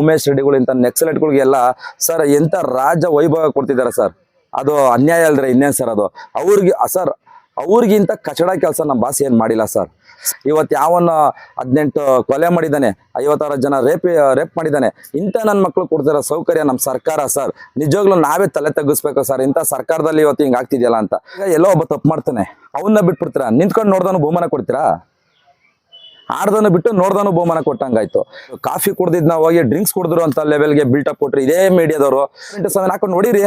ಉಮೇಶ್ ರೆಡ್ಡಿಗಳು ಇಂಥ ನೆಕ್ಸಲೆಟ್ಗಳಿಗೆಲ್ಲ ಸರ್ ಎಂಥ ರಾಜ ವೈಭವ ಕೊಡ್ತಿದ್ದಾರೆ ಸರ್? ಅದು ಅನ್ಯಾಯ ಅಲ್ದ್ರೆ ಇನ್ನೇನು ಸರ್ ಅದು? ಅವ್ರಿಗೆ ಸರ್, ಅವ್ರಿಗಿಂತ ಕಚಡ ಕೆಲಸ ನಮ್ಮ ಬಾಸ್ ಏನು ಮಾಡಿಲ್ಲ ಸರ್. ಇವತ್ತು ಯಾವನ್ನ ಹದಿನೆಂಟು ಕೊಲೆ ಮಾಡಿದ್ದಾನೆ, ಐವತ್ತಾರು ಜನ ರೇಪ್ ರೇಪ್ ಮಾಡಿದ್ದಾನೆ, ಇಂಥ ನನ್ನ ಮಕ್ಕಳು ಕೊಡ್ತಿರೋ ಸೌಕರ್ಯ ನಮ್ಮ ಸರ್ಕಾರ ಸರ್. ನಿಜವಾಗ್ಲೂ ನಾವೇ ತಲೆ ತಗ್ಗಿಸ್ಬೇಕು ಸರ್, ಇಂಥ ಸರ್ಕಾರದಲ್ಲಿ ಇವತ್ತು ಹಿಂಗೆ ಆಗ್ತಿದೆಯಲ್ಲ ಅಂತ. ಎಲ್ಲೋ ಒಬ್ಬ ತಪ್ಪು ಮಾಡ್ತಾನೆ ಅವನ್ನ ಬಿಟ್ಬಿಡ್ತೀರಾ? ನಿಂತ್ಕೊಂಡು ನೋಡ್ದವನು ಬಹುಮಾನ ಕೊಡ್ತೀರಾ? ಆಡ್ದನು ಬಿಟ್ಟು ನೋಡ್ದನು ಬಹುಮಾನ ಕೊಟ್ಟಂಗಾಯ್ತು. ಕಾಫಿ ಕುಡ್ದಿದ್ ನಾವು ಹೋಗಿ ಡ್ರಿಂಕ್ಸ್ ಕುಡಿದ್ರು ಅಂತ ಲೆವೆಲ್ಗೆ ಬಿಲ್ಟಪ್ ಕೊಟ್ರಿ. ಇದೇ ಮೀಡಿಯಾದವರು ಸೆವೆನ್ ಹಾಕೊಂಡು ನೋಡಿರಿ.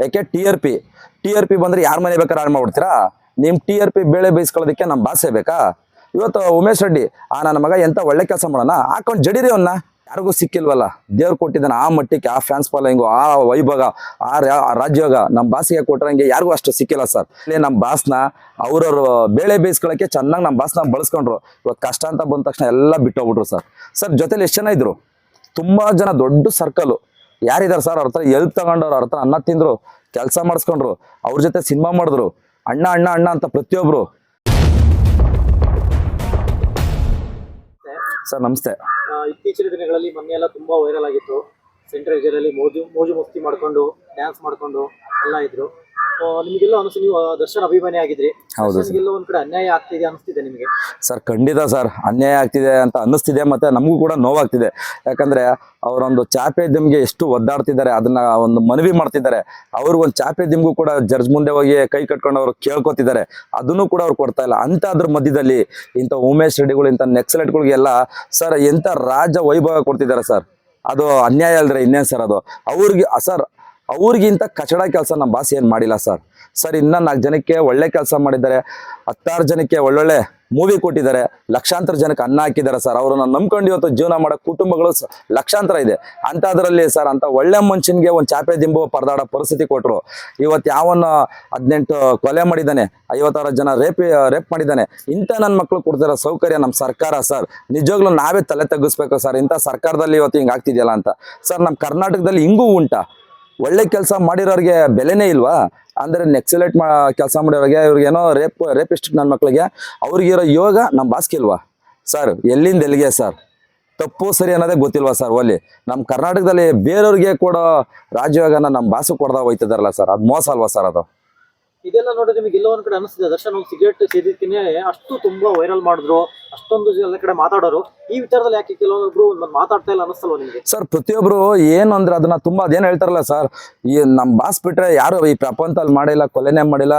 ಯಾಕೆ T R P T R P ಬಂದ್ರೆ ಯಾರ ಮನೆ ಬೇಕಾದ್ರೆ ಆಡ್ ಮಾಡ್ಬಿಡ್ತೀರಾ? ನಿಮ್ ಟಿ ಆರ್ ಪಿ ಬೇಳೆ ಬೇಯಿಸ್ಕೊಳ್ಳೋದಕ್ಕೆ ನಮ್ಮ ಭಾಷೆ ಬೇಕಾ? ಇವತ್ತು ಉಮೇಶ್ ರೆಡ್ಡಿ, ಆ, ನನ್ನ ಮಗ ಎಂತ ಒಳ್ಳೆ ಕೆಲಸ ಮಾಡೋಣ? ಹಾಕೊಂಡು ಜಡಿರಿ ಅವನ್ನ ಯಾರಿಗೂ ಸಿಕ್ಕಿಲ್ವಲ್ಲ? ದೇವ್ರು ಕೊಟ್ಟಿದ್ದಾನೆ ಆ ಮಟ್ಟಕ್ಕೆ ಆ ಫ್ಯಾನ್ಸ್ ಫಾಲೋಯಿಂಗು ಆ ವೈಭೋಗ ಆ ರಾಜ್ಯೋಗ ನಮ್ಮ ಬಾಸಿಗೆ ಕೊಟ್ಟರಂಗೆ ಯಾರಿಗೂ ಅಷ್ಟು ಸಿಕ್ಕಿಲ್ಲ ಸರ್ ಇಲ್ಲಿ ನಮ್ಮ ಬಾಸ್ನ ಅವ್ರವ್ರ ಬೇಳೆ ಬೇಯಿಸ್ಕೊಳ್ಳೋಕೆ ಚೆನ್ನಾಗಿ ನಮ್ಮ ಬಾಸ್ನ ಬಳಸ್ಕೊಂಡ್ರು. ಇವತ್ತು ಕಷ್ಟ ಅಂತ ಬಂದ ತಕ್ಷಣ ಎಲ್ಲ ಬಿಟ್ಟೋಗ್ಬಿಟ್ರು ಸರ್ ಸರ್ ಜೊತೆಲಿ ಎಷ್ಟು ಜನ ಇದ್ರು? ತುಂಬ ಜನ, ದೊಡ್ಡ ಸರ್ಕಲ್ ಯಾರಿದ್ದಾರೆ ಸರ್ ಅವ್ರ ಹತ್ರ ಎಲ್ಪ್ ತಗೊಂಡವ್ರು ಅವ್ರ ಹತ್ರ ಅನ್ನ ತಿಂದರು, ಕೆಲಸ ಮಾಡಿಸ್ಕೊಂಡ್ರು, ಅವ್ರ ಜೊತೆ ಸಿನಿಮಾ ಮಾಡಿದ್ರು, ಅಣ್ಣ ಅಣ್ಣ ಅಣ್ಣ ಅಂತ ಪ್ರತಿಯೊಬ್ಬರು ಸರ್ ನಮಸ್ತೆ. ಇತ್ತೀಚಿನ ದಿನಗಳಲ್ಲಿ ಮೊನ್ನೆ ಎಲ್ಲ ತುಂಬ ವೈರಲ್ ಆಗಿತ್ತು. ಸೆಂಟ್ರಲ್ ಜೈಲಲ್ಲಿ ಮೋಜು ಮೋಜು ಮಸ್ತಿ ಮಾಡಿಕೊಂಡು ಡ್ಯಾನ್ಸ್ ಮಾಡಿಕೊಂಡು ಎಲ್ಲ ಇದ್ರು. ಆ, ನಿಮ್ಗೆಲ್ಲ ಅನಿಸ್ತು ನೀವು ದರ್ಶನ್ ಅಭಿಮಾನಿ ಆಗಿದ್ರಿ. ಹೌದು ಸರ್. ದರ್ಶನ್ಗೆಲ್ಲ ಒಂದ್ ಕಡೆ ಅನ್ಯಾಯ ಆಗ್ತಿದೆ ಅನಿಸ್ತಿದೆ ನಿಮಗೆ? ಸರ್ ಖಂಡಿತ ಸರ್ ಅನ್ಯಾಯ ಆಗ್ತಿದೆ ಅಂತ ಅನ್ನಿಸ್ತಿದೆ ಮತ್ತೆ ನಮಗೂ ಕೂಡ ನೋವಾಗ್ತಿದೆ. ಯಾಕಂದ್ರೆ ಅವರೊಂದು ಚಾಪೆ ದಿಮ್ಗೆ ಎಷ್ಟು ಒದ್ದಾಡ್ತಿದ್ದಾರೆ ಅದನ್ನ ಒಂದು ಮನವಿ ಮಾಡ್ತಿದ್ದಾರೆ. ಅವ್ರಿಗೊಂದು ಚಾಪೆ ದಿಮ್ಗೂ ಕೂಡ ಜಡ್ಜ್ ಮುಂದೆ ಹೋಗಿ ಕೈ ಕಟ್ಕೊಂಡು ಅವ್ರು ಕೇಳ್ಕೊತಿದ್ದಾರೆ. ಅದನ್ನು ಕೂಡ ಅವ್ರು ಕೊಡ್ತಾ ಇಲ್ಲ. ಅಂತ ಅದ್ರ ಮಧ್ಯದಲ್ಲಿ ಇಂಥ ಉಮೇಶ್ ರೆಡ್ಡಿಗಳು ಇಂಥ ನೆಕ್ಸಲೆಟ್ಗಳಿಗೆಲ್ಲ ಸರ್ ಎಂಥ ರಾಜ ವೈಭವ ಕೊಡ್ತಿದ್ದಾರೆ ಸರ್. ಅದು ಅನ್ಯಾಯ ಅಲ್ರಿ ಇನ್ನೇನು ಸರ್ ಅದು? ಅವ್ರಿಗೆ ಸರ್ ಅವ್ರಿಗಿಂತ ಕಚಡ ಕೆಲಸ ನಮ್ಮ ಬಾಸ್ ಏನು ಮಾಡಿಲ್ಲ ಸರ್. ಸರ್ ಇನ್ನೂ ನಾಲ್ಕು ಜನಕ್ಕೆ ಒಳ್ಳೆ ಕೆಲಸ ಮಾಡಿದ್ದಾರೆ. ಹತ್ತಾರು ಜನಕ್ಕೆ ಒಳ್ಳೊಳ್ಳೆ ಮೂವಿ ಕೊಟ್ಟಿದ್ದಾರೆ. ಲಕ್ಷಾಂತರ ಜನಕ್ಕೆ ಅನ್ನ ಹಾಕಿದ್ದಾರೆ ಸರ್. ಅವ್ರನ್ನ ನಂಬ್ಕೊಂಡು ಇವತ್ತು ಜೀವನ ಮಾಡೋ ಕುಟುಂಬಗಳು ಲಕ್ಷಾಂತರ ಇದೆ. ಅಂಥದ್ರಲ್ಲಿ ಸರ್ ಅಂತ ಒಳ್ಳೆ ಮನುಷ್ಯನಿಗೆ ಒಂದು ಚಾಪೆ ದಿಂಬು ಪರದಾಡ ಪರಿಸ್ಥಿತಿ ಕೊಟ್ಟರು ಇವತ್ತು ಯಾವನ್ನ ಹದಿನೆಂಟು ಕೊಲೆ ಮಾಡಿದ್ದಾನೆ, ಐವತ್ತಾರು ಜನ ರೇಪ್ ರೇಪ್ ಮಾಡಿದ್ದಾನೆ, ಇಂಥ ನನ್ನ ಮಕ್ಕಳು ಕೊಡ್ತಿರೋ ಸೌಕರ್ಯ ನಮ್ಮ ಸರ್ಕಾರ ಸರ್. ನಿಜವಾಗ್ಲೂ ನಾವೇ ತಲೆ ತಗ್ಗಿಸ್ಬೇಕು ಸರ್. ಇಂಥ ಸರ್ಕಾರದಲ್ಲಿ ಇವತ್ತು ಹಿಂಗೆ ಆಗ್ತಿದೆಯಲ್ಲ ಅಂತ. ಸರ್ ನಮ್ಮ ಕರ್ನಾಟಕದಲ್ಲಿ ಹಿಂಗೂ ಉಂಟಾ. ಒಳ್ಳೆ ಕೆಲಸ ಮಾಡಿರೋರಿಗೆ ಬೆಲೆನೇ ಇಲ್ವಾ? ಅಂದರೆ ನೆಕ್ಸಲೇಟ್ ಮಾ, ಕೆಲಸ ಮಾಡಿರೋರಿಗೆ ಇವ್ರಿಗೇನೋ ರೇಪ್ ರೇಪಿಸ್ಟ್ ನನ್ನ ಮಕ್ಕಳಿಗೆ ಅವ್ರಿಗಿರೋ ಯೋಗ ನಮ್ಮ ಬಾಸ್ಕಿಲ್ವಾ ಸರ್ ಎಲ್ಲಿಂದ ಎಲ್ಲಿಗೆ ಸರ್ ತಪ್ಪು ಸರಿ ಅನ್ನೋದೇ ಗೊತ್ತಿಲ್ವಾ ಸರ್ ಒಲ್ಲಿ ನಮ್ಮ ಕರ್ನಾಟಕದಲ್ಲಿ ಬೇರೆಯವ್ರಿಗೆ ಕೊಡೋ ರಾಜ್ಯಯೋಗನ ನಮ್ಮ ಬಾಸು ಕೊಡ್ದಾಗ ಹೋಯ್ತಿದಾರಲ್ಲ ಸರ್ ಅದು ಮೋಸ ಅಲ್ವಾ ಸರ್ ಅದು? ಇದೆಲ್ಲ ನೋಡಿ ನಿಮಗೆ ಎಲ್ಲ ಒಂದ್ ಕಡೆ ಅನಿಸ್ತಿದೆ. ದರ್ಶನ್ ಒಂದು ಸಿಗರೇಟ್ ಸೇದಿದ್ದಕ್ಕೆ ಅಷ್ಟು ತುಂಬಾ ವೈರಲ್ ಮಾಡಿದ್ರು, ಅಷ್ಟೊಂದು ಎಲ್ಲ ಕಡೆ ಮಾತಾಡೋರು. ಈ ವಿಚಾರದಲ್ಲಿ ಯಾಕೆ ಕೆಲವೊಬ್ರು ಮಾತಾಡ್ತಾ ಇಲ್ಲ ಅನಿಸ್ತಲ್ವ ನಿಮಗೆ? ಸರ್, ಪ್ರತಿಯೊಬ್ರು ಏನು ಅಂದ್ರೆ ಅದನ್ನ ತುಂಬಾ ಅದೇನು ಹೇಳ್ತಾರಲ್ಲ ಸರ್, ಈ ನಮ್ಮ ಬಾಸ್ ಬಿಟ್ರೆ ಯಾರು ಈ ಪ್ರಪಂಚದಲ್ಲಿ ಮಾಡಿಲ್ಲ, ಕೊಲೆನೇ ಮಾಡಿಲ್ಲ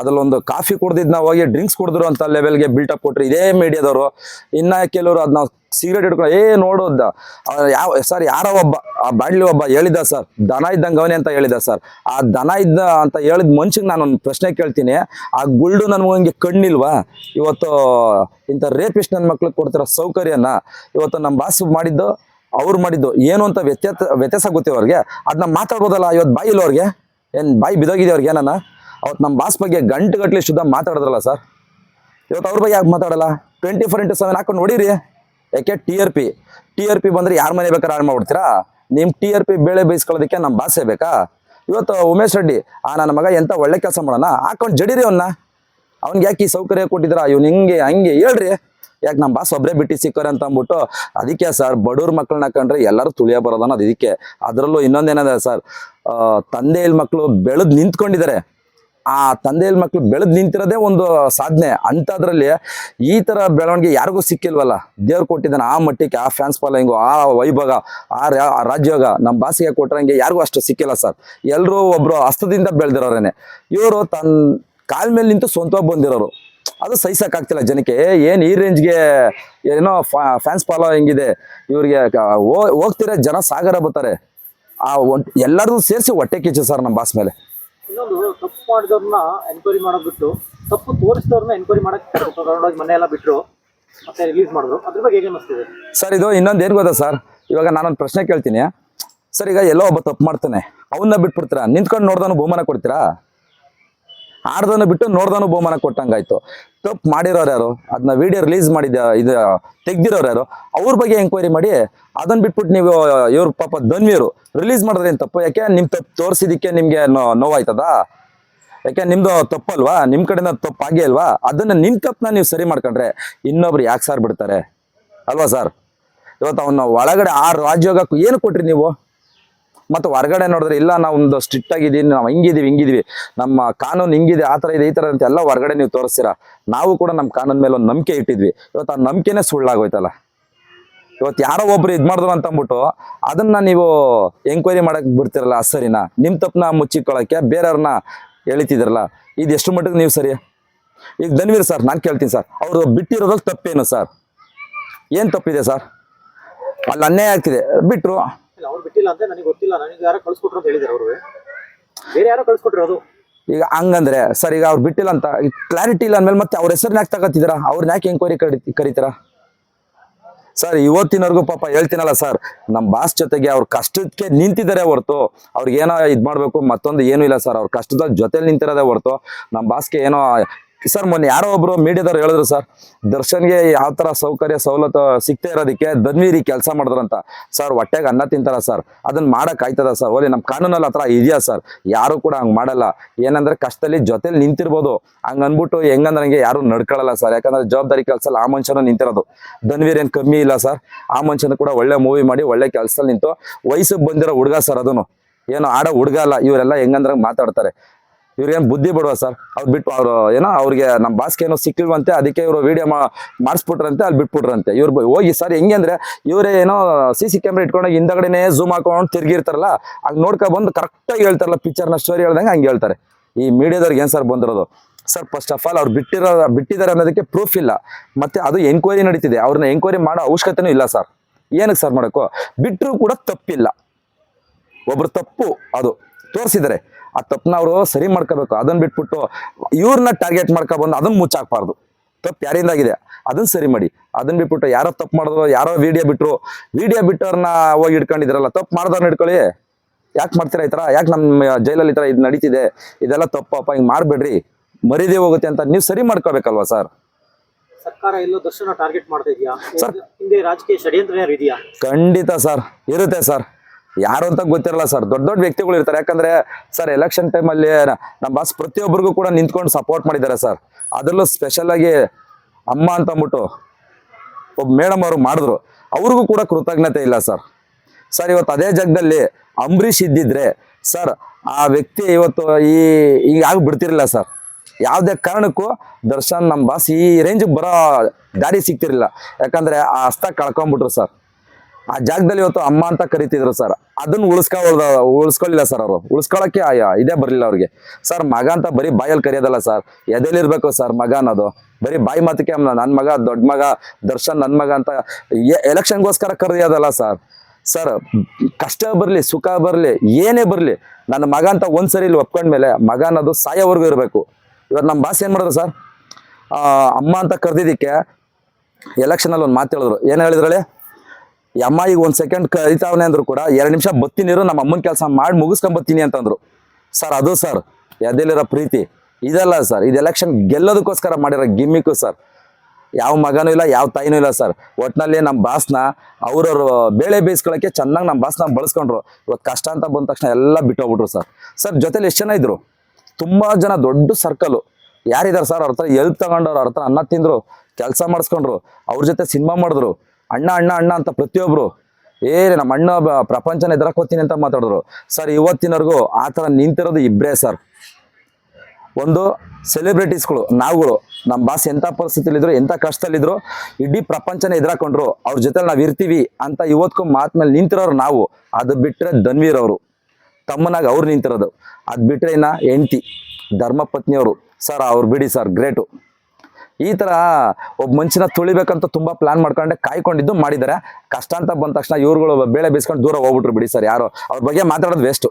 ಅದಲ್ಲೊಂದು ಕಾಫಿ ಕುಡ್ದಿದ್ ನಾವು ಹೋಗಿ ಡ್ರಿಂಕ್ಸ್ ಕುಡಿದ್ರು ಅಂತ ಲೆವೆಲ್ಗೆ ಬಿಲ್ಟಪ್ ಕೊಟ್ರಿ. ಇದೇ ಮೀಡಿಯಾದವರು ಇನ್ನ ಕೆಲವರು ಅದನ್ನ ಸಿಗರೇಟ್ ಹಿಡ್ಕೊಂಡು ಏ ನೋಡೋದ ಯಾವ, ಸರ್, ಯಾರೋ ಒಬ್ಬ, ಆ ಬಾಡ್ಲಿ ಒಬ್ಬ ಹೇಳಿದ, ಸರ್, ದನ ಇದ್ದಂಗೆ ಅವನೇ ಅಂತ ಹೇಳಿದ, ಸರ್. ಆ ದನ ಇದ್ದ ಅಂತ ಹೇಳಿದ ಮನುಷ್ಯನ ನಾನು ಒಂದು ಪ್ರಶ್ನೆ ಕೇಳ್ತೀನಿ. ಆ ಗುಲ್ಡು ಹಂಗೆ ಕಣ್ಣಿಲ್ವಾ? ಇವತ್ತು ಇಂಥ ರೇಪಿಸ್ಟ್ ನನ್ನ ಮಕ್ಳಿಗೆ ಕೊಡ್ತಿರೋ ಸೌಕರ್ಯನ ಇವತ್ತು ನಮ್ಮ ಬಾಸು ಮಾಡಿದ್ದು, ಅವ್ರು ಮಾಡಿದ್ದು ಏನು ಅಂತ ವ್ಯತ್ಯಾಸ ವ್ಯತ್ಯಾಸ ಗೊತ್ತಿದೆ ಅವ್ರಿಗೆ. ಅದನ್ನ ಮಾತಾಡ್ಬೋದಲ್ಲ ಇವತ್ತು ಬಾಯಿ ಇಲ್ಲ ಅವ್ರಿಗೆ? ಏನು ಬಾಯಿ ಬಿದೋಗಿದೆ ಅವ್ರಿಗೆ ಏನನ್ನ ಅವತ್ತು ನಮ್ಮ ಬಾಸ್ ಬಗ್ಗೆ ಗಂಟು ಗಟ್ಟಲೆ ಶುದ್ಧ ಮಾತಾಡಿದ್ರಲ್ಲ, ಸರ್. ಇವತ್ತು ಅವ್ರ ಬಗ್ಗೆ ಯಾಕೆ ಮಾತಾಡಲ್ಲ? ಟ್ವೆಂಟಿ ಫೋರ್ ಇಂಟು ಸೆವೆನ್ ಹಾಕೊಂಡು ನೋಡಿರಿ. ಯಾಕೆ T R P? T R P ಬಂದ್ರೆ ಯಾರ ಮನೆ ಬೇಕಾದ್ರೆ ಹಾಳು ಮಾಡ್ಬಿಡ್ತೀರಾ? ನಿಮ್ಮ ಟಿ ಆರ್ ಪಿ ಬೇಳೆ ಬೇಯಿಸ್ಕೊಳ್ಳೋದಕ್ಕೆ ನಮ್ಮ ಭಾಷೆ ಬೇಕಾ? ಇವತ್ತು ಉಮೇಶ್ ರೆಡ್ಡಿ, ಆ ನನ್ನ ಮಗ ಎಂತ ಒಳ್ಳೆ ಕೆಲಸ ಮಾಡೋಣ? ಹಾಕೊಂಡು ಜಡಿರಿ ಅವನ್ನ ಅವ್ನಿಗೆ ಯಾಕೆ ಈ ಸೌಕರ್ಯ ಕೊಟ್ಟಿದ್ರ ಇವ್ನು ಹಿಂಗೆ, ಹಂಗೆ ಹೇಳ್ರಿ. ಯಾಕೆ ನಮ್ಮ ಬಾಸ್ ಒಬ್ಬರೇ ಬಿಟ್ಟು ಸಿಕ್ಕರೆ ಅಂತ ಅಂದ್ಬಿಟ್ಟು, ಅದಕ್ಕೆ ಸರ್, ಬಡವ್ರ ಮಕ್ಕಳನ್ನ ಕಂಡ್ರೆ ಎಲ್ಲರೂ ತುಳಿಯ ಬರೋದು ಅನ್ನೋದು ಇದಕ್ಕೆ. ಅದರಲ್ಲೂ ಇನ್ನೊಂದೇನದ ಸರ್ ತಂದೆಯಲ್ಲಿ ತಂದೆ ಮಕ್ಕಳು ಬೆಳೆದು ನಿಂತ್ಕೊಂಡಿದ್ದಾರೆ. ಆ ತಂದೆಯ ಮಕ್ಕಳು ಬೆಳೆದು ನಿಂತಿರೋದೇ ಒಂದು ಸಾಧನೆ. ಅಂಥದ್ರಲ್ಲಿ ಈ ಥರ ಬೆಳವಣಿಗೆ ಯಾರಿಗೂ ಸಿಕ್ಕಿಲ್ವಲ್ಲ? ದೇವ್ರು ಕೊಟ್ಟಿದ್ದಾನೆ ಆ ಮಟ್ಟಕ್ಕೆ ಆ ಫ್ಯಾನ್ಸ್ ಫಾಲೋಯಿಂಗು ಆ ವೈಭವ, ಆ ರಾಜ್ಯೋಗ ನಮ್ಮ ಬಾಸಿಗೆ ಕೊಟ್ಟರಂಗೆ ಯಾರಿಗೂ ಅಷ್ಟು ಸಿಕ್ಕಿಲ್ಲ ಸರ್ ಎಲ್ಲರೂ ಒಬ್ಬರು ಹಸ್ತದಿಂದ ಬೆಳೆದಿರೋರೇನೆ. ಇವರು ತನ್ನ ಕಾಲ ಮೇಲೆ ನಿಂತು ಸ್ವಂತವಾಗಿ ಬಂದಿರೋರು. ಅದು ಸಹಿಸೋಕ್ಕಾಗ್ತಿಲ್ಲ ಜನಕ್ಕೆ. ಏನು ಈ ರೇಂಜ್ಗೆ ಏನೋ ಫ್ಯಾನ್ಸ್ ಫಾಲೋಯಿಂಗ್ ಹೆಂಗಿದೆ ಇವ್ರಿಗೆ ಹೋಗ್ತಿರೋ ಜನ ಸಾಗರ ಬರ್ತಾರೆ. ಆ ಒಂಟ್ ಎಲ್ಲರದು ಸೇರಿಸಿ ಹೊಟ್ಟೆ ಕಿಚ್ಚು ಸರ್ ನಮ್ಮ ಬಾಸ್ ಮೇಲೆ. ಇನ್ನೊಂದು ತಪ್ಪು ಮಾಡಿದವ್ರನ್ನ ಎನ್ಕ್ವೈರಿ ಮಾಡೋದು ಬಿಟ್ಟು, ತಪ್ಪು ತೋರಿಸಿದವ್ರನ್ನ ಎನ್ಕ್ವೈರಿ ಮಾಡಕ್ ತಗೊಂಡೋಗಿ ಮನೆ ಎಲ್ಲ ಬಿಟ್ಟರು ಮತ್ತೆ ರಿಲೀಸ್ ಮಾಡಿದ್ರು. ಅದ್ರ ಬಗ್ಗೆ ಹೇಗೆ ಅನಿಸ್ತಿದೆ ಸರ್, ಇದು ಇನ್ನೊಂದು ಏನು ಗೊತ್ತಾ ಸರ್? ಇವಾಗ ನಾನೊಂದು ಪ್ರಶ್ನೆ ಕೇಳ್ತೀನಿ. ಸರ್, ಈಗ ಎಲ್ಲೋ ಒಬ್ಬ ತಪ್ಪು ಮಾಡ್ತಾನೆ. ಅವನ್ನ ಬಿಟ್ಬಿಡ್ತೀರಾ? ನಿಂತ್ಕೊಂಡು ನೋಡ್ದಾನು ಬಹುಮಾನ ಕೊಡ್ತೀರಾ? ಆಡ್ದನು ಬಿಟ್ಟು ನೋಡ್ದನು ಬಹುಮಾನ ಕೊಟ್ಟಂಗಾಯ್ತು. ತಪ್ಪು ಮಾಡಿರೋರು ಯಾರು? ಅದನ್ನ ವಿಡಿಯೋ ರಿಲೀಸ್ ಮಾಡಿದ ಇದು ತೆಗ್ದಿರೋರು ಯಾರು? ಅವ್ರ ಬಗ್ಗೆ ಎಂಕ್ವೈರಿ ಮಾಡಿ ಅದನ್ನ ಬಿಟ್ಬಿಟ್ಟು ನೀವು, ಇವ್ರ ಪಾಪ ಧನ್ವಿಯರು ರಿಲೀಸ್ ಮಾಡಿದ್ರೆ ಏನು ತಪ್ಪು? ಯಾಕೆ ನಿಮ್ಮ ತಪ್ಪು ತೋರಿಸಿದಕ್ಕೆ ನಿಮಗೆ ನೋವಾಯ್ತದ? ಯಾಕೆ ನಿಮ್ದು ತಪ್ಪಲ್ವಾ ನಿಮ್ಮ ಕಡೆಯಿಂದ ತಪ್ಪು ಆಗೇ ಅಲ್ವಾ? ಅದನ್ನ ನಿಮ್ಮ ತಪ್ಪನ್ನ ನೀವು ಸರಿ ಮಾಡ್ಕೊಂಡ್ರೆ ಇನ್ನೊಬ್ರು ಯಾಕೆ ಸಾರ್ ಬಿಡ್ತಾರೆ? ಅಲ್ವಾ ಸರ್? ಇವತ್ತು ಅವನ್ನ ಒಳಗಡೆ ಆ ರಾಜ್ಯೋಗಕ್ಕೂ ಏನು ಕೊಟ್ರಿ ನೀವು? ಮತ್ತು ಹೊರಗಡೆ ನೋಡಿದ್ರೆ ಇಲ್ಲ, ನಾವು ಒಂದು ಸ್ಟ್ರಿಕ್ಟ್ ಆಗಿದ್ದೀನಿ ನಾವು ಹಿಂಗಿದೀವಿ ಹಿಂಗಿದೀವಿ. ನಮ್ಮ ಕಾನೂನು ಹಿಂಗಿದೆ, ಆ ಥರ ಇದೆ, ಈ ಥರ ಅಂತ ಎಲ್ಲ ಹೊರಗಡೆ ನೀವು ತೋರಿಸ್ತೀರಾ? ನಾವು ಕೂಡ ನಮ್ಮ ಕಾನೂನು ಮೇಲೆ ಒಂದು ನಂಬಿಕೆ ಇಟ್ಟಿದ್ವಿ. ಇವತ್ತು ಆ ನಂಬಿಕೆನೇ ಸುಳ್ಳಾಗೋಯ್ತಲ್ಲ? ಇವತ್ತು ಯಾರೋ ಒಬ್ರು ಇದು ಮಾಡಿದ್ರು ಅಂತ ಅಂದ್ಬಿಟ್ಟು ಅದನ್ನ ನೀವು ಎಂಕ್ವೈರಿ ಮಾಡಕ್ ಬಿಡ್ತಿರಲ್ಲ, ಆ ಸರಿನಾ? ನಿಮ್ಮ ತಪ್ಪನ್ನ ಮುಚ್ಚಿಕೊಳ್ಳೋಕ್ಕೆ ಬೇರೆಯವ್ರನ್ನ ಎಳಿತಿದ್ರಲ್ಲ? ಇದು ಎಷ್ಟು ಮಟ್ಟಿಗೆ ನೀವು ಸರಿ? ಈಗ ಧನ್ವೀರ್ ಸರ್, ನಾನು ಕೇಳ್ತೀನಿ ಸರ್. ಅವರು ಬಿಟ್ಟಿರೋದ್ರಲ್ಲಿ ತಪ್ಪೇನು ಸರ್? ಏನು ತಪ್ಪಿದೆ ಸರ್? ಅಲ್ಲಿ ಅನ್ಯಾಯ ಆಗ್ತಿದೆ. ಬಿಟ್ಟರು ಅವ್ರು ಬಿಟ್ಟಿಲ್ಲ ಅಂತ ನನಗೆ ಗೊತ್ತಿಲ್ಲ. ನನಗೆ ಯಾರೋ ಅಂತ ಹೇಳಿದ್ರು ಅವರು. ಬೇರೆ ಯಾರೋ ಈಗ ಹಂಗಂದ್ರೆ, ಸರ್, ಈಗ ಅವ್ರು ಬಿಟ್ಟಿಲ್ಲ ಅಂತ ಕ್ಲಾರಿಟಿ ಇಲ್ಲ ಅಂದ್ಮೇಲೆ ಮತ್ತೆ ಅವ್ರ ಹೆಸರು ಯಾಕೆ ತಗೋತಿದ್ದೀರಾ? ಅವ್ರನ್ನ ಯಾಕೆ ಎಂಕ್ವೈರಿ ಕರಿ ಕರೀತೀರಾ? ಸರ್, ಇವತ್ತಿನವರೆಗೂ ಪಾಪ ಹೇಳ್ತೀನಲ್ಲ ಸರ್ ನಮ್ಮ ಬಾಸ್ ಜೊತೆಗೆ ಅವ್ರ ಕಷ್ಟಕ್ಕೆ ನಿಂತಿದ್ದಾರೆ ಹೊರತು, ಅವ್ರಿಗೆ ಏನೋ ಇದು ಮಾಡಬೇಕು, ಮತ್ತೊಂದು ಏನೂ ಇಲ್ಲ ಸರ್. ಅವ್ರ ಕಷ್ಟದ ಜೊತೆಲಿ ನಿಂತಿರೋದೇ ಹೊರತು ನಮ್ಮ ಬಾಸ್ಗೆ ಏನೋ ಸರ್, ಮೊನ್ನೆ ಯಾರೋ ಒಬ್ರು ಮೀಡಿಯಾದವ್ರು ಹೇಳಿದ್ರು ಸರ್, ದರ್ಶನ್ಗೆ ಯಾವ ಥರ ಸೌಕರ್ಯ, ಸವಲತ್ತು ಸಿಗ್ತಾ ಇರೋದಕ್ಕೆ ದನ್ವೀರಿ ಕೆಲಸ ಮಾಡಿದ್ರಂತ. ಸರ್, ಹೊಟ್ಟೆಗೆ ಅನ್ನ ತಿಂತಾರ ಸರ್ ಅದನ್ನ ಮಾಡಕ್ ಆಯ್ತದ ಸರ್? ಓಲಿ ನಮ್ಮ ಕಾನೂನಲ್ಲಿ ಥರ ಇದೆಯಾ ಸರ್? ಯಾರು ಕೂಡ ಹಂಗೆ ಮಾಡಲ್ಲ. ಏನಂದ್ರೆ ಕಷ್ಟದಲ್ಲಿ ಜೊತೆಲಿ ನಿಂತಿರ್ಬೋದು. ಹಂಗೆ ಅಂದ್ಬಿಟ್ಟು ಹೆಂಗಂದ್ರೆ ಹಂಗೆ ಯಾರು ನಡ್ಕೊಳ್ಳಲ್ಲ ಸರ್. ಯಾಕಂದ್ರೆ ಜವಾಬ್ದಾರಿ ಕೆಲಸ ಆ ಮನುಷ್ಯನ ನಿಂತಿರೋದು. ದನ್ವೀರ್ ಏನ್ ಕಮ್ಮಿ ಇಲ್ಲ ಸರ್. ಆ ಮನುಷ್ಯನ ಕೂಡ ಒಳ್ಳೆ ಮೂವಿ ಮಾಡಿ, ಒಳ್ಳೆ ಕೆಲಸದಲ್ಲಿ ನಿಂತು ವಯಸ್ಸಿಗೆ ಬಂದಿರೋ ಹುಡುಗ ಸರ್ ಅದನ್ನು ಏನು ಆಡೋ ಹುಡುಗ ಅಲ್ಲ, ಇವರೆಲ್ಲ ಹೆಂಗಂದ್ರೆ ಮಾತಾಡ್ತಾರೆ. ಇವ್ರಿಗೇನು ಬುದ್ಧಿ ಬಿಡುವ ಸರ್? ಅವ್ರು ಬಿಟ್ಟು ಅವರು ಏನೋ ಅವ್ರಿಗೆ ನಮ್ಮ ಬಾಸ್ಗೆ ಏನೋ ಸಿಕ್ಕಿಲ್ವಂತೆ, ಅದಕ್ಕೆ ಇವರು ವಿಡಿಯೋ ಮಾಡಿಸ್ಬಿಟ್ರಂತೆ ಅಲ್ಲಿ ಬಿಟ್ಬಿಟ್ರಂತೆ. ಇವ್ರು ಹೋಗಿ ಸರ್, ಹೆಂಗೆ ಅಂದರೆ ಇವರೇ ಏನೋ ಸಿ ಸಿ ಕ್ಯಾಮ್ರಾ ಇಟ್ಕೊಂಡಾಗ ಹಿಂದಗಡೆನೇ ಝೂಮ್ ಹಾಕೊಂಡು ತಿರ್ಗಿರ್ತಾರಲ್ಲ, ಹಂಗೆ ನೋಡ್ಕೊ ಬಂದು ಕರೆಕ್ಟಾಗಿ ಹೇಳ್ತಾರಲ್ಲ ಪಿಕ್ಚರ್ನ ಸ್ಟೋರಿ ಹೇಳ್ದಂಗೆ ಹಂಗೆ ಹೇಳ್ತಾರೆ. ಈ ಮೀಡಿಯಾದವ್ರಿಗೆ ಏನು ಸರ್ ಬಂದಿರೋದು? ಸರ್ ಫಸ್ಟ್ ಆಫ್ ಆಲ್ ಅವ್ರು ಬಿಟ್ಟಿರೋ, ಬಿಟ್ಟಿದ್ದಾರೆ ಅನ್ನೋದಕ್ಕೆ ಪ್ರೂಫ್ ಇಲ್ಲ. ಮತ್ತೆ ಅದು ಎಂಕ್ವೈರಿ ನಡೀತಿದೆ. ಅವ್ರನ್ನ ಎಂಕ್ವೈರಿ ಮಾಡೋ ಅವಶ್ಯಕತೆನೂ ಇಲ್ಲ ಸರ್. ಏನಕ್ಕೆ ಸರ್ ಮಾಡೋಕ್ಕೂ ಬಿಟ್ಟರೂ ಕೂಡ ತಪ್ಪಿಲ್ಲ. ಒಬ್ರು ತಪ್ಪು ಅದು. ತೋರಿಸಿದ್ದಾರೆ. ಆ ತಪ್ಪನ್ನ ಅವರು ಸರಿ ಮಾಡ್ಕೋಬೇಕು. ಅದನ್ನ ಬಿಟ್ಬಿಟ್ಟು ಇವ್ರನ್ನ ಟಾರ್ಗೆಟ್ ಮಾಡ್ಕೊಬಂದು ಅದನ್ನ ಮುಚ್ಚಾಕ್ಬಾರ್ದು. ತಪ್ಪು ಯಾರಿಂದಾಗಿದೆ ಅದನ್ನ ಸರಿ ಮಾಡಿ. ಅದನ್ನ ಬಿಟ್ಬಿಟ್ಟು ಯಾರೋ ತಪ್ಪು ಮಾಡಿದ್ರು ಯಾರೋ ವಿಡಿಯೋ ಬಿಟ್ರು ವಿಡಿಯೋ ಬಿಟ್ಟವ್ರನ್ನ ಹೋಗಿ ಹಿಡ್ಕೊಂಡಿದ್ರಲ್ಲ ತಪ್ಪು ಮಾಡಿದವ್ರನ್ನ ಹಿಡ್ಕೊಳ್ಳಿ. ಯಾಕೆ ಮಾಡ್ತೀರಾ ಈ ಥರ? ಯಾಕೆ ನಮ್ಮ ಜೈಲಲ್ಲಿ ಈ ಥರ ಇದು ನಡೀತಿದೆ? ಇದೆಲ್ಲ ತಪ್ಪಪ್ಪ ಹಿಂಗೆ ಮಾಡಬೇಡ್ರಿ. ಮರಿದೇ ಹೋಗುತ್ತೆ ಅಂತ ನೀವು ಸರಿ ಮಾಡ್ಕೋಬೇಕಲ್ವಾ ಸರ್? ಸರ್ಕಾರ ಎಲ್ಲೋ ದರ್ಶನ ಟಾರ್ಗೆಟ್ ಮಾಡ್ತಾ ಇದೆಯಾ? ಹಿಂದೆ ರಾಜಕೀಯ ಷಡ್ಯಂತ್ರ ಇದೆಯಾ? ಖಂಡಿತ ಸರ್. ಇರುತ್ತೆ ಸರ್. ಯಾರು ಅಂತ ಗೊತ್ತಿರಲ್ಲ ಸರ್. ದೊಡ್ಡ ದೊಡ್ಡ ವ್ಯಕ್ತಿಗಳು ಇರ್ತಾರೆ. ಯಾಕಂದ್ರೆ ಸರ್ ಎಲೆಕ್ಷನ್ ಟೈಮಲ್ಲಿ ನಮ್ಮ ಬಾಸ್ ಪ್ರತಿಯೊಬ್ಬರಿಗೂ ಕೂಡ ನಿಂತ್ಕೊಂಡು ಸಪೋರ್ಟ್ ಮಾಡಿದ್ದಾರೆ ಸರ್. ಅದರಲ್ಲೂ ಸ್ಪೆಷಲ್ ಆಗಿ ಅಮ್ಮ ಅಂತ ಅಂದ್ಬಿಟ್ಟು ಒಬ್ಬ ಮೇಡಮ್ ಅವರು ಮಾಡಿದ್ರು. ಅವ್ರಿಗೂ ಕೂಡ ಕೃತಜ್ಞತೆ ಇಲ್ಲ ಸರ್. ಸರ್, ಇವತ್ತು ಅದೇ ಜಾಗದಲ್ಲಿ ಅಂಬರೀಷ್ ಇದ್ದಿದ್ರೆ ಸರ್, ಆ ವ್ಯಕ್ತಿ ಇವತ್ತು ಈ ಈಗ ಬಿಡ್ತಿರಲಿಲ್ಲ ಸರ್. ಯಾವುದೇ ಕಾರಣಕ್ಕೂ ದರ್ಶನ್ ನಮ್ಮ ಬಾಸ್ ಈ ರೇಂಜಿಗೆ ಬರೋ ದಾರಿ ಸಿಗ್ತಿರಲಿಲ್ಲ. ಯಾಕಂದ್ರೆ ಆ ಹಸ್ತ ಕಳ್ಕೊಂಬಿಟ್ರು ಸರ್. ಆ ಜಾಗದಲ್ಲಿ ಇವತ್ತು ಅಮ್ಮ ಅಂತ ಕರಿತಿದ್ರು ಸರ್ ಅದನ್ನ ಉಳಿಸ್ಕೊಳ್ಳ ಉಳಿಸ್ಕೊಳ್ಳಿಲ್ಲ ಸರ್ ಅವರು. ಉಳಿಸ್ಕೊಳ್ಳೋಕೆ ಇದೇ ಬರಲಿಲ್ಲ ಅವ್ರಿಗೆ. ಸರ್ ಮಗ ಅಂತ ಬರೀ ಬಾಯಲ್ಲಿ ಕರೆಯೋದಲ್ಲ ಸರ್ ಎದೆಲಿರ್ಬೇಕು ಸರ್ ಮಗ ಅನ್ನೋದು. ಬರೀ ಬಾಯಿ ಮಾತಕ್ಕೆ ನನ್ನ ಮಗ, ದೊಡ್ಡ ಮಗ, ದರ್ಶನ್ ನನ್ನ ಮಗ ಅಂತ ಎಲೆಕ್ಷನ್ಗೋಸ್ಕರ ಕರೆಯೋದಲ್ಲ ಸರ್ ಸರ್ ಕಷ್ಟ ಬರಲಿ, ಸುಖ ಬರಲಿ, ಏನೇ ಬರಲಿ, ನನ್ನ ಮಗ ಅಂತ ಒಂದ್ಸರಿ ಇಲ್ಲಿ ಒಪ್ಕೊಂಡ್ಮೇಲೆ ಮಗ ಅನ್ನೋದು ಸಾಯೋವರೆಗೂ ಇರಬೇಕು. ಇವತ್ತು ನಮ್ಮ ಬಾಸ್ ಏನು ಮಾಡಿದ್ರು ಸರ್ ಅಮ್ಮ ಅಂತ ಕರೆದಿದ್ದಕ್ಕೆ ಎಲೆಕ್ಷನಲ್ಲಿ ಒಂದು ಮಾತು ಹೇಳಿದ್ರು. ಏನು ಹೇಳಿದ್ರಳೆ ಅಮ್ಮ ಈಗ ಒಂದು ಸೆಕೆಂಡ್ ಕರಿತಾವನೆ ಅಂದ್ರು ಕೂಡ, ಎರಡು ನಿಮಿಷ ಬತ್ತೀನಿರು ನಮ್ಮ ಅಮ್ಮನ ಕೆಲಸ ಮಾಡಿ ಮುಗಿಸ್ಕೊಂಡ್ ಬತ್ತೀನಿ ಅಂತಂದ್ರು. ಸರ್, ಅದು ಸರ್ ಎದೆಲಿರೋ ಪ್ರೀತಿ? ಇದಲ್ಲ ಸರ್, ಇದು ಎಲೆಕ್ಷನ್ ಗೆಲ್ಲೋದಕ್ಕೋಸ್ಕರ ಮಾಡಿರೋ ಗಿಮ್ಮಿಕ್ಕು ಸರ್. ಯಾವ ಮಗನೂ ಇಲ್ಲ, ಯಾವ ತಾಯಿನೂ ಇಲ್ಲ ಸರ್. ಒಟ್ಟಿನಲ್ಲಿ ನಮ್ಮ ಬಾಸ್ನ, ಅವ್ರವ್ರ ಬೇಳೆ ಬೇಯಿಸ್ಕೊಳ್ಳೋಕ್ಕೆ ಚೆನ್ನಾಗಿ ನಮ್ಮ ಬಾಸ್ನ ಬಳಸ್ಕೊಂಡ್ರು. ಇವತ್ತು ಕಷ್ಟ ಅಂತ ಬಂದ ತಕ್ಷಣ ಎಲ್ಲ ಬಿಟ್ಟೋಗ್ಬಿಟ್ರು ಸರ್. ಸರ್, ಜೊತೆಲಿ ಎಷ್ಟು ಜನ ಇದ್ರು? ತುಂಬ ಜನ, ದೊಡ್ಡ ಸರ್ಕಲು ಯಾರಿದ್ದಾರೆ ಸರ್, ಅವ್ರ ಹತ್ರ ಎಲ್ಪ್ ತಗೊಂಡವ್ರು ಅವ್ರ ಹತ್ರ ಅನ್ನ ತಿಂದರು, ಕೆಲಸ ಮಾಡಿಸ್ಕೊಂಡ್ರು, ಅವ್ರ ಜೊತೆ ಸಿನಿಮಾ ಮಾಡಿದ್ರು. ಅಣ್ಣ ಅಣ್ಣ ಅಣ್ಣ ಅಂತ ಪ್ರತಿಯೊಬ್ಬರು ಏ ನಮ್ಮ ಅಣ್ಣ ಪ್ರಪಂಚನ ಎದುರಾಕೋತೀನಿ ಅಂತ ಮಾತಾಡಿದ್ರು. ಸರ್, ಇವತ್ತಿನವರೆಗೂ ಆ ಥರ ನಿಂತಿರೋದು ಇಬ್ಬರೇ ಸರ್. ಒಂದು ಸೆಲೆಬ್ರಿಟೀಸ್ಗಳು ನಾವುಗಳು, ನಮ್ಮ ಬಾಸ್ ಎಂಥ ಪರಿಸ್ಥಿತಿಲಿದ್ರು, ಎಂಥ ಕಷ್ಟದಲ್ಲಿದ್ರು, ಇಡೀ ಪ್ರಪಂಚನ ಎದುರಾಕೊಂಡ್ರು, ಅವ್ರ ಜೊತೆ ನಾವು ಇರ್ತೀವಿ ಅಂತ ಇವತ್ತಿಗೂ ಮಾತ್ ಮೇಲೆ ನಿಂತಿರೋರು ನಾವು. ಅದು ಬಿಟ್ಟರೆ ಧನ್ವೀರ್ ಅವರು. ತಮ್ಮನಾಗಿ ಅವ್ರು ನಿಂತಿರೋದು. ಅದು ಬಿಟ್ಟರೆ ಇನ್ನ ಹೆಂಡ್ತಿ, ಧರ್ಮಪತ್ನಿಯವರು. ಸರ್, ಅವ್ರು ಬಿಡಿ ಸರ್, ಗ್ರೇಟು. ಈ ತರ ಒಬ್ಬ ಮನುಷ್ಯನ ತುಳಿಬೇಕಂತ ತುಂಬಾ ಪ್ಲಾನ್ ಮಾಡ್ಕೊಂಡೆ, ಕಾಯ್ಕೊಂಡಿದ್ದು ಮಾಡಿದ್ದಾರೆ. ಕಷ್ಟ ಅಂತ ಬಂದ ತಕ್ಷಣ ಇವ್ರುಗಳು ಬೇಳೆ ಬೇಯಿಸ್ಕೊಂಡು ದೂರ ಹೋಗ್ಬಿಟ್ರು ಬಿಡಿ ಸರ್ ಯಾರು. ಅವ್ರ ಬಗ್ಗೆ ಮಾತಾಡೋದು ವೇಸ್ಟು